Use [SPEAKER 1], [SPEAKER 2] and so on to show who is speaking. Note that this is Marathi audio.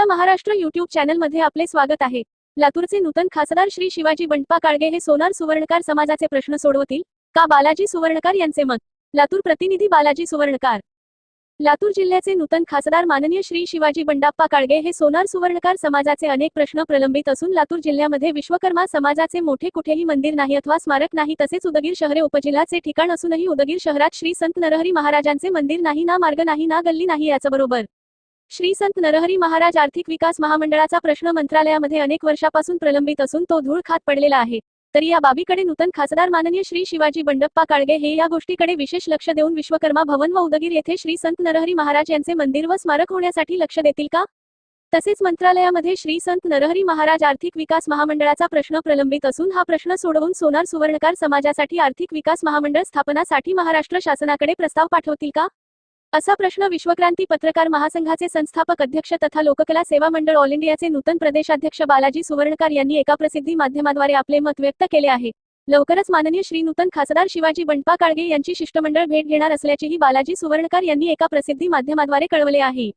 [SPEAKER 1] आपला महाराष्ट्र युट्यूब चॅनलमध्ये आपले स्वागत आहे. लातूरचे नूतन खासदार श्री शिवाजी बंटपा काळगे हे सोनार सुवर्णकार समाजाचे प्रश्न सोडवतील का बालाजी सुवर्णकार यांचे मत? लातूर प्रतिनिधी बालाजी सुवर्णकार. लातूर जिल्ह्याचे नूतन खासदार माननीय श्री शिवाजी बंडाप्पा काळगे हे सोनार सुवर्णकार समाजाचे अनेक प्रश्न प्रलंबित असून लातूर जिल्ह्यामध्ये विश्वकर्मा समाजाचे मोठे कुठेही मंदिर नाही अथवा स्मारक नाही तसेच उदगीर शहरे उपजिल्हाचे ठिकाण असूनही उदगीर शहरात श्री संत नरहरी महाराजांचे मंदिर नाही ना मार्ग नाही ना गल्ली नाही याचबरोबर श्री संत नरहरी महाराज आर्थिक विकास महामंडळाचा प्रश्न मंत्रालयामध्ये अनेक वर्षापासून प्रलंबित असून तो धूळ खात पडलेला आहे. तरी या बाबीकडे नूतन खासदार माननीय श्री शिवाजी बंडप्पा काळगे हे या गोष्टीकडे विशेष लक्ष देऊन विश्वकर्मा भवन व उदगीर येथे श्री संत नरहरी महाराज यांचे मंदिर व स्मारक होण्यासाठी लक्ष देतील का? तसेच मंत्रालयामध्ये श्री संत नरहरी महाराज आर्थिक विकास महामंडळाचा प्रश्न प्रलंबित असून हा प्रश्न सोडवून सोनार सुवर्णकार समाजासाठी आर्थिक विकास महामंडळ स्थापनासाठी महाराष्ट्र शासनाकडे प्रस्ताव पाठवतील का? असा प्रश्न विश्वक्रांती पत्रकार महासंघाचे संस्थापक अध्यक्ष तथा लोककला सेवा मंडळ ऑल इंडियाचे नूतन प्रदेशाध्यक्ष बालाजी सुवर्णकार यांनी एका प्रसिद्धी माध्यमाद्वारे आपले मत व्यक्त केले आहे. लवकरच माननीय श्री नूतन खासदार शिवाजी बंडपा काळगे यांची शिष्टमंडळ भेट घेणार असल्याचेही बालाजी सुवर्णकार यांनी एका प्रसिद्धी माध्यमाद्वारे कळवले आहे.